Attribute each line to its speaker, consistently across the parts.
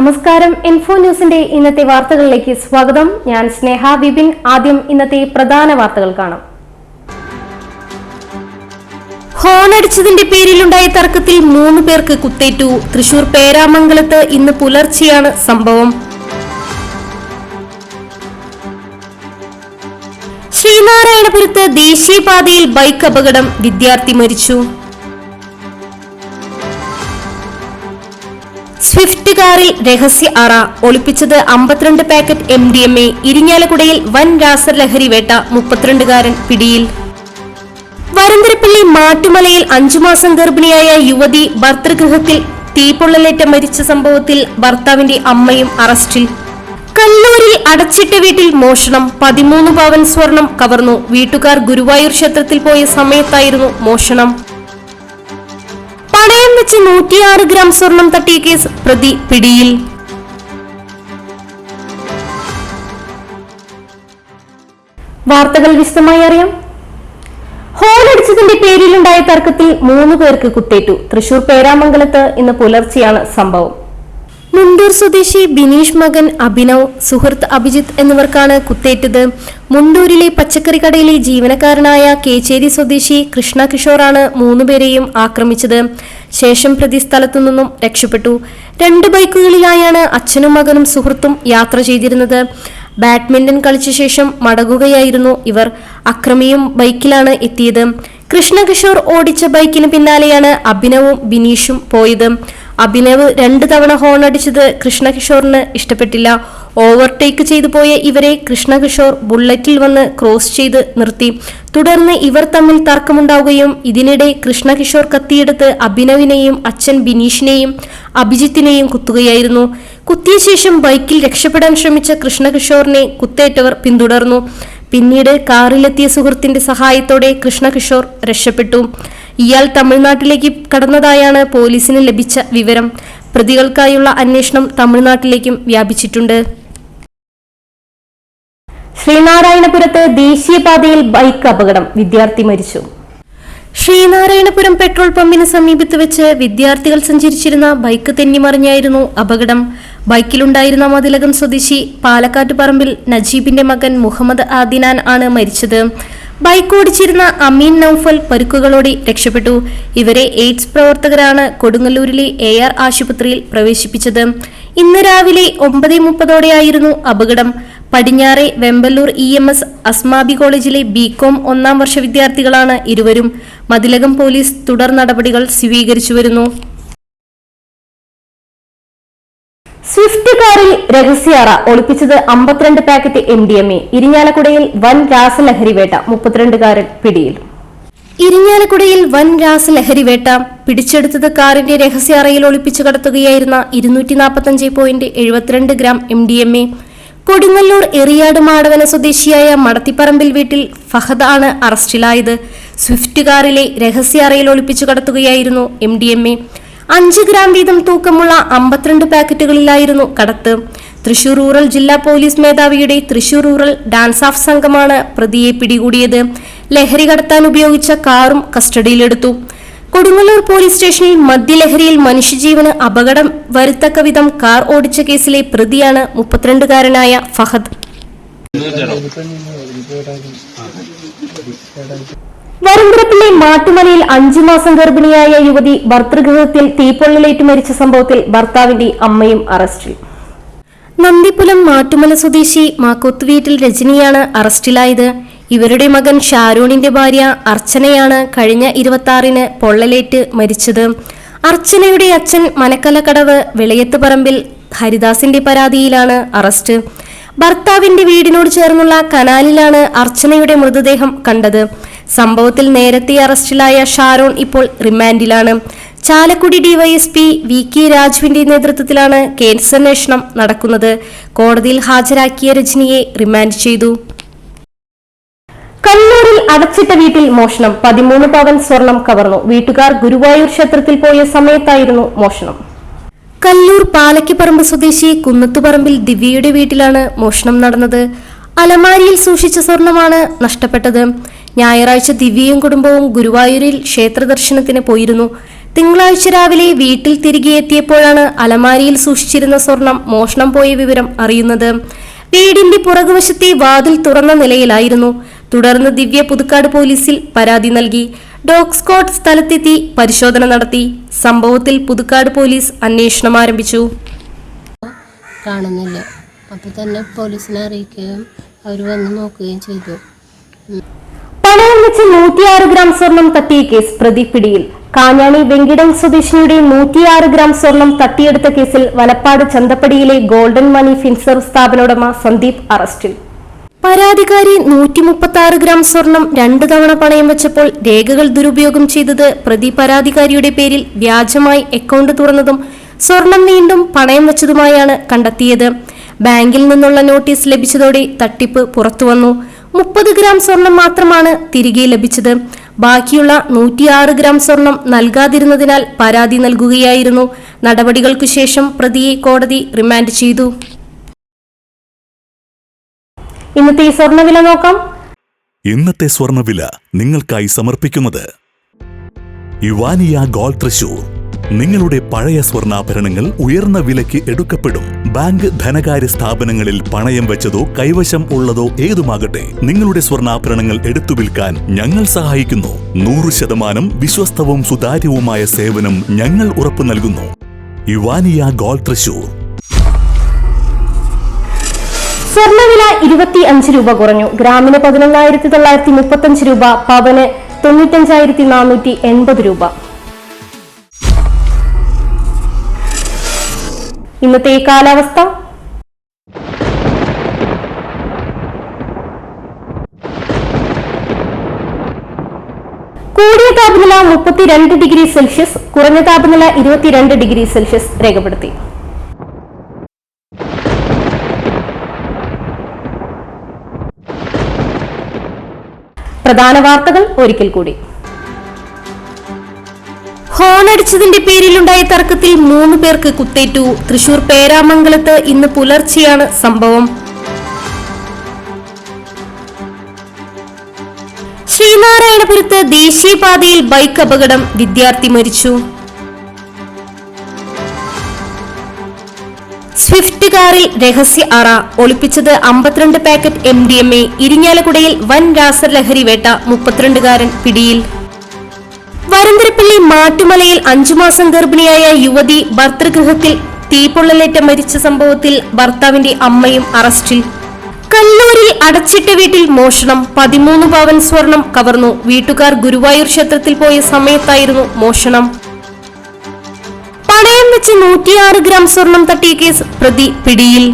Speaker 1: നമസ്കാരം. ഇൻഫോ ന്യൂസിന്റെ ഇന്നത്തെ വാർത്തകളിലേക്ക് സ്വാഗതം. ഞാൻ സ്നേഹ വിപിൻ. ആദ്യം ഇന്നത്തെ പ്രധാന വാർത്തകൾ കാണാം. ഹോണടിച്ചതിന്റെ പേരിലുണ്ടായ തർക്കത്തിൽ മൂന്ന് പേർക്ക് കുത്തേറ്റു. തൃശൂർ പേരാമംഗലത്ത് ഇന്ന് പുലർച്ചെയാണ് സംഭവം. ശ്രീനാരായണപുരത്ത് ദേശീയപാതയിൽ ബൈക്ക് അപകടം. വിദ്യാർത്ഥി മരിച്ചു. സ്വിഫ്റ്റ് കാറിൽ രഹസ്യ അറ. ഒളിപ്പിച്ചത് അമ്പത്തിരണ്ട് packet M D M A ഇരിങ്ങാലക്കുടയിൽ വൻ രാസലഹരി വേട്ട മുപ്പത്തിരണ്ടുകാരൻ പിടിയിൽ. വരന്തരപ്പള്ളി മാട്ടുമലയിൽ അഞ്ചുമാസം ഗർഭിണിയായ യുവതി ഭർത്തൃഗൃഹത്തിൽ തീപൊള്ളലേറ്റ മരിച്ച സംഭവത്തിൽ ഭർത്താവിന്റെ അമ്മയും അറസ്റ്റിൽ. കല്ലൂരിൽ അടച്ചിട്ട വീട്ടിൽ മോഷണം. പതിമൂന്ന് പവൻ സ്വർണം കവർന്നു. വീട്ടുകാർ ഗുരുവായൂർ ക്ഷേത്രത്തിൽ പോയ സമയത്തായിരുന്നു മോഷണം. പണയം വെച്ച് നൂറ്റിയാറ് ഗ്രാം സ്വർണം തട്ടിയ കേസ് പ്രതി പിടിയിൽ. വാർത്തകൾ വിശദമായി അറിയാം. ഹോളടിച്ചതിന്റെ പേരിലുണ്ടായ തർക്കത്തിൽ മൂന്ന് പേർക്ക് കുത്തേറ്റു. തൃശൂർ പേരാമംഗലത്ത് ഇന്ന് പുലർച്ചെയാണ് സംഭവം. മുണ്ടൂർ സ്വദേശി ബിനീഷ് മകൻ അഭിനവ് സുഹൃത്ത് അഭിജിത്ത് എന്നിവർക്കാണ് കുത്തേറ്റത്. മുണ്ടൂരിലെ പച്ചക്കറി കടയിലെ ജീവനക്കാരനായ കേച്ചേരി സ്വദേശി കൃഷ്ണ കിഷോറാണ് മൂന്നുപേരെയും ആക്രമിച്ചത്. ശേഷം പ്രതി സ്ഥലത്തു നിന്നും രക്ഷപ്പെട്ടു. രണ്ട് ബൈക്കുകളിലായാണ് അച്ഛനും മകനും സുഹൃത്തും യാത്ര ചെയ്തിരുന്നത്. ബാഡ്മിന്റൺ കളിച്ച ശേഷം മടങ്ങുകയായിരുന്നു ഇവർ. അക്രമിയും ബൈക്കിലാണ് എത്തിയത്. കൃഷ്ണകിഷോർ ഓടിച്ച ബൈക്കിന് പിന്നാലെയാണ് അഭിനവും ബിനീഷും പോയത്. അഭിനവ് രണ്ട് തവണ ഹോൺ അടിച്ചത് കൃഷ്ണകിഷോറിന് ഇഷ്ടപ്പെട്ടില്ല. ഓവർടേക്ക് ചെയ്തു പോയ ഇവരെ കൃഷ്ണകിഷോർ ബുള്ളറ്റിൽ വന്ന് ക്രോസ് ചെയ്ത് നിർത്തി. തുടർന്ന് ഇവർ തമ്മിൽ തർക്കമുണ്ടാവുകയും ഇതിനിടെ കൃഷ്ണകിഷോർ കത്തിയെടുത്ത് അഭിനവിനെയും അച്ഛൻ ബിനീഷിനെയും അഭിജിത്തിനെയും കുത്തുകയായിരുന്നു. കുത്തിയ ശേഷം ബൈക്കിൽ രക്ഷപ്പെടാൻ ശ്രമിച്ച കൃഷ്ണകിഷോറിനെ കുത്തേറ്റവർ പിന്തുടർന്നു. പിന്നീട് കാറിലെത്തിയ സുഹൃത്തിന്റെ സഹായത്തോടെ കൃഷ്ണകിഷോർ രക്ഷപ്പെട്ടു. ഇയാൾ തമിഴ്നാട്ടിലേക്ക് കടന്നതായാണ് പോലീസിന് ലഭിച്ച വിവരം. പ്രതികൾക്കായുള്ള അന്വേഷണം തമിഴ്നാട്ടിലേക്കും വ്യാപിച്ചിട്ടുണ്ട്. ശ്രീനാരായണപുരത്ത് ദേശീയപാതയിൽ ബൈക്ക് അപകടം. വിദ്യാർത്ഥി മരിച്ചു. ശ്രീനാരായണപുരം പെട്രോൾ പമ്പിന് സമീപത്ത് വെച്ച് വിദ്യാർത്ഥികൾ സഞ്ചരിച്ചിരുന്ന ബൈക്ക് തെന്നിമറിഞ്ഞായിരുന്നു അപകടം. ബൈക്കിലുണ്ടായിരുന്ന മതിലകം സ്വദേശി പാലക്കാട്ട് പറമ്പിൽ നജീബിന്റെ മകൻ മുഹമ്മദ് ആദിനാൻ ആണ് മരിച്ചത്. ബൈക്ക് ഓടിച്ചിരുന്ന അമീൻ നൌഫൽ പരുക്കുകളോടെ രക്ഷപ്പെട്ടു. ഇവരെ എയ്ഡ്സ് പ്രവർത്തകരാണ് കൊടുങ്ങല്ലൂരിലെ എ ആർ ആശുപത്രിയിൽ പ്രവേശിപ്പിച്ചത്. ഇന്ന് രാവിലെ ഒമ്പത് മുപ്പതോടെയായിരുന്നു അപകടം. പടിഞ്ഞാറെ Vemballur E M S Asmabi കോളേജിലെ ബികോം ഒന്നാം വർഷ വിദ്യാർത്ഥികളാണ് ഇരുവരും. മതിലകം പോലീസ് തുടർ നടപടികൾ സ്വീകരിച്ചു വരുന്നു. രഹസ്യാറ ഒളിപ്പിച്ചത് അമ്പത്തിരണ്ട് packet M D M A. ഇരിഞ്ഞാലക്കുടയിൽ വൻ രാസലഹരി വേട്ട മുപ്പത്തിരണ്ടുകാരൻ പിടിയിൽ. ഇരിഞ്ഞാലക്കുടയിൽ വൻ രാസലഹരി വേട്ട പിടിച്ചെടുത്തത് കാറിന്റെ രഹസ്യാറയിൽ ഒളിപ്പിച്ചു കടത്തുകയായിരുന്ന ഇരുന്നൂറ്റി നാൽപ്പത്തഞ്ച് പോയിന്റ് എഴുപത്തിരണ്ട് gram M D M A. Kodungallur Eriyad Madavana സ്വദേശിയായ മടത്തിപ്പറമ്പിൽ വീട്ടിൽ ഫഹദ് ആണ് അറസ്റ്റിലായത്. സ്വിഫ്റ്റ് കാറിലെ രഹസ്യാറയിൽ ഒളിപ്പിച്ചു കടത്തുകയായിരുന്നു എം ഡി എം എ. അഞ്ച് ഗ്രാം വീതം തൂക്കമുള്ള അമ്പത്തിരണ്ട് പാക്കറ്റുകളിലായിരുന്നു കടത്ത്. തൃശൂർ റൂറൽ ജില്ലാ പോലീസ് മേധാവിയുടെ തൃശൂർ റൂറൽ ഡാൻസ് ഓഫ് സംഘമാണ് പ്രതിയെ പിടികൂടിയത്. ലഹരി കടത്താൻ ഉപയോഗിച്ച കാറും കസ്റ്റഡിയിലെടുത്തു. കൊടുങ്ങല്ലൂർ പോലീസ് സ്റ്റേഷനിൽ മദ്യലഹരിയിൽ മനുഷ്യജീവന് അപകടം വരുത്തക്ക വിധം കാർ ഓടിച്ച കേസിലെ പ്രതിയാണ് മുപ്പത്തിരണ്ടുകാരനായ ഫഹദ്. വരന്തരപ്പിള്ളി മാട്ടുമലയിൽ അഞ്ചു മാസം ഗർഭിണിയായ യുവതി ഭർത്തൃഗൃഹത്തിൽ തീപ്പൊള്ളലേറ്റ് മരിച്ച സംഭവത്തിൽ ഭർത്താവിന്റെ അമ്മയും അറസ്റ്റിൽ. നന്ദിപുലം മാട്ടുമല സ്വദേശി മാക്കൊത്ത് വീട്ടിൽ രജനിയാണ് അറസ്റ്റിലായത്. ഇവരുടെ മകൻ ഷാരൂണിന്റെ ഭാര്യ അർച്ചനയാണ് കഴിഞ്ഞ ഇരുപത്തി ആറിന് പൊള്ളലേറ്റ് മരിച്ചത്. അർച്ചനയുടെ അച്ഛൻ മനക്കലക്കടവ് വിളയത്ത് പറമ്പിൽ ഹരിദാസിന്റെ പരാതിയിലാണ് അറസ്റ്റ്. ഭർത്താവിന്റെ വീടിനോട് ചേർന്നുള്ള കനാലിലാണ് അർച്ചനയുടെ മൃതദേഹം കണ്ടത്. സംഭവത്തിൽ നേരത്തെ അറസ്റ്റിലായ ഷാരോൺ ഇപ്പോൾ റിമാൻഡിലാണ്. ചാലക്കുടി ഡിവൈഎസ്പി വി കെ രാജുവിന്റെ നേതൃത്വത്തിലാണ് കേസന്വേഷണം നടക്കുന്നത്. കോടതിയിൽ ഹാജരാക്കിയ രജനിയെ റിമാൻഡ് ചെയ്തു. കണ്ണൂരിൽ അടച്ചിട്ട വീട്ടിൽ മോഷണം. പതിമൂന്ന് പവൻ സ്വർണം കവർന്നു. വീട്ടുകാർ ഗുരുവായൂർ ക്ഷേത്രത്തിൽ പോയ സമയത്തായിരുന്നു മോഷണം. കല്ലൂർ പാലക്കിപ്പറമ്പ് സ്വദേശി കുന്നത്തുപറമ്പിൽ ദിവ്യയുടെ വീട്ടിലാണ് മോഷണം നടന്നത്. അലമാരിയിൽ സൂക്ഷിച്ച സ്വർണമാണ് നഷ്ടപ്പെട്ടത്. ഞായറാഴ്ച ദിവ്യയും കുടുംബവും ഗുരുവായൂരിൽ ക്ഷേത്ര ദർശനത്തിന് പോയിരുന്നു. തിങ്കളാഴ്ച രാവിലെ വീട്ടിൽ തിരികെ എത്തിയപ്പോഴാണ് അലമാരിയിൽ സൂക്ഷിച്ചിരുന്ന സ്വർണം മോഷണം പോയ വിവരം അറിയുന്നത്. വീടിന്റെ പുറകുവശത്തെ വാതിൽ തുറന്ന നിലയിലായിരുന്നു. തുടർന്ന് ദിവ്യ പുതുക്കാട് പോലീസിൽ പരാതി നൽകി. ഡോഗ് സ്ക്വാഡ് സ്ഥലത്തെത്തി പരിശോധന നടത്തി. സംഭവത്തിൽ പുതുക്കാട് പോലീസ് അന്വേഷണം ആരംഭിച്ചു.
Speaker 2: കാണുന്നില്ല. അപ്പോൾ തന്നെ പോലീസിനെ അറിയിക്കുകയും അവർ വന്ന് നോക്കുകയും ചെയ്തു.
Speaker 1: പണയം വെച്ച് നൂറ്റിയാറ് ഗ്രാം സ്വർണം തട്ടിയ കേസ് പ്രതി പിടിയിൽ. കാഞ്ഞാണി വെങ്കിടം സ്വദേശിനിയുടെ നൂറ്റിയാറ് ഗ്രാം സ്വർണം തട്ടിയെടുത്ത കേസിൽ വലപ്പാട് ചന്തപ്പടിയിലെ ഗോൾഡൻ മണി ഫിൻസർവ് സ്ഥാപന ഉടമ സന്ദീപ് അറസ്റ്റിൽ. പരാതിക്കാരി നൂറ്റി ഗ്രാം സ്വർണം രണ്ടു തവണ പണയം വെച്ചപ്പോൾ രേഖകൾ ദുരുപയോഗം ചെയ്തത് പ്രതി പരാതിക്കാരിയുടെ പേരിൽ വ്യാജമായി അക്കൗണ്ട് തുറന്നതും സ്വർണം വീണ്ടും പണയം വെച്ചതുമായാണ് കണ്ടെത്തിയത്. ബാങ്കിൽ നിന്നുള്ള നോട്ടീസ് ലഭിച്ചതോടെ തട്ടിപ്പ് പുറത്തുവന്നു. മുപ്പത് ഗ്രാം സ്വർണം മാത്രമാണ് തിരികെ ലഭിച്ചത്. ബാക്കിയുള്ള നൂറ്റിയാറ് ഗ്രാം സ്വർണം നൽകാതിരുന്നതിനാൽ പരാതി നൽകുകയായിരുന്നു. നടപടികൾക്കു ശേഷം പ്രതിയെ കോടതി റിമാൻഡ് ചെയ്തു. ഇന്നത്തെ സ്വർണവില സ്വർണവില നോക്കാം.
Speaker 3: ഇന്നത്തെ സ്വർണവില നിങ്ങൾക്കായി സമർപ്പിക്കുന്നത് യുവാനിയ ഗോൾ തൃശൂർ. നിങ്ങളുടെ പഴയ സ്വർണാഭരണങ്ങൾ ഉയർന്ന വിലയ്ക്ക് എടുക്കപ്പെടും. ബാങ്ക് ധനകാര്യ സ്ഥാപനങ്ങളിൽ പണയം വെച്ചതോ കൈവശം ഉള്ളതോ ഏതുമാകട്ടെ നിങ്ങളുടെ സ്വർണാഭരണങ്ങൾ എടുത്തു വിൽക്കാൻ ഞങ്ങൾ സഹായിക്കുന്നു. നൂറ് ശതമാനം വിശ്വസ്തവും സുതാര്യവുമായ സേവനം ഞങ്ങൾ ഉറപ്പു നൽകുന്നു. യുവാനിയ ഗോൾ തൃശൂർ.
Speaker 1: സ്വർണവില ഇരുപത്തി അഞ്ച് രൂപ കുറഞ്ഞു. ഗ്രാമിന് പതിനൊന്നായിരത്തി തൊള്ളായിരത്തി മുപ്പത്തി അഞ്ച് രൂപ പവന് തൊണ്ണൂറ്റഞ്ചായിരത്തി നാനൂറ്റി എൺപത് രൂപ. ഇന്നത്തെ ഈ കാലാവസ്ഥ? കൂടിയ താപനില മുപ്പത്തിരണ്ട് ഡിഗ്രി സെൽഷ്യസ് കുറഞ്ഞ താപനില ഇരുപത്തിരണ്ട് ഡിഗ്രി സെൽഷ്യസ് രേഖപ്പെടുത്തി. പ്രധാന വാർത്തകൾ ഒരിക്കൽ കൂടി. ഹോണടിച്ചതിന്റെ പേരിലുണ്ടായ തർക്കത്തിൽ മൂന്ന് പേർക്ക് കുത്തേറ്റു. തൃശൂർ പേരാമംഗലത്ത് ഇന്ന് പുലർച്ചെയാണ് സംഭവം. ശ്രീനാരായണപുരത്ത് ദേശീയപാതയിൽ ബൈക്ക് അപകടം. വിദ്യാർത്ഥി മരിച്ചു. സ്വിഫ്റ്റ് കാറിൽ രഹസ്യ അറ. ഒളിപ്പിച്ചത് അമ്പത്തിരണ്ട് packet M D M A ഇരിങ്ങാലക്കുടയിൽ വൻ രാസലഹരി വേട്ട. മുപ്പത്തിരണ്ടുകാരൻ പിടിയിൽ. വരന്തരപ്പള്ളി മാട്ടുമലയിൽ അഞ്ചു മാസം ഗർഭിണിയായ യുവതി ഭർത്തൃഗൃഹത്തിൽ തീപ്പൊള്ളലേറ്റ മരിച്ച സംഭവത്തിൽ ഭർത്താവിന്റെ അമ്മയും അറസ്റ്റിൽ. കല്ലൂരിൽ അടച്ചിട്ട വീട്ടിൽ മോഷണം. പതിമൂന്ന് പവൻ സ്വർണം കവർന്നു. വീട്ടുകാർ ഗുരുവായൂർ ക്ഷേത്രത്തിൽ പോയ സമയത്തായിരുന്നു മോഷണം. പണയം വെച്ച് നൂറ്റിയാറ് ഗ്രാം സ്വർണം തട്ടിയ കേസ് പ്രതി പിടിയിൽ.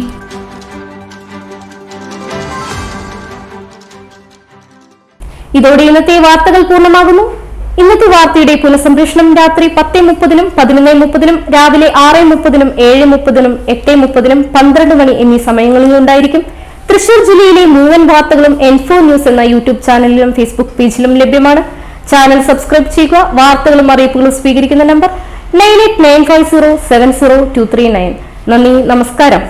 Speaker 1: ഇതോടെ ഇന്നത്തെ വാർത്തകൾ പൂർണമാകുന്നു. ഇന്നത്തെ വാർത്തയുടെ പുനഃസംപ്രേഷണം രാത്രി പത്തേ മുപ്പതിനും പതിനൊന്നേ മുപ്പതിനും രാവിലെ ആറ് മുപ്പതിനും ഏഴ് മുപ്പതിനും എട്ട് മുപ്പതിനും പന്ത്രണ്ട് മണി എന്നീ സമയങ്ങളിൽ ഉണ്ടായിരിക്കും. തൃശൂർ ജില്ലയിലെ മുഴുവൻ വാർത്തകളും എൻഫോ ന്യൂസ് എന്ന യൂട്യൂബ് ചാനലിലും ഫേസ്ബുക്ക് പേജിലും ലഭ്യമാണ്. ചാനൽ സബ്സ്ക്രൈബ് ചെയ്യുക വാർത്തകളും അറിയിപ്പുകളും സ്വീകരിക്കുന്ന number nine eight nine five zero seven zero two three nine. നന്ദി നമസ്കാരം.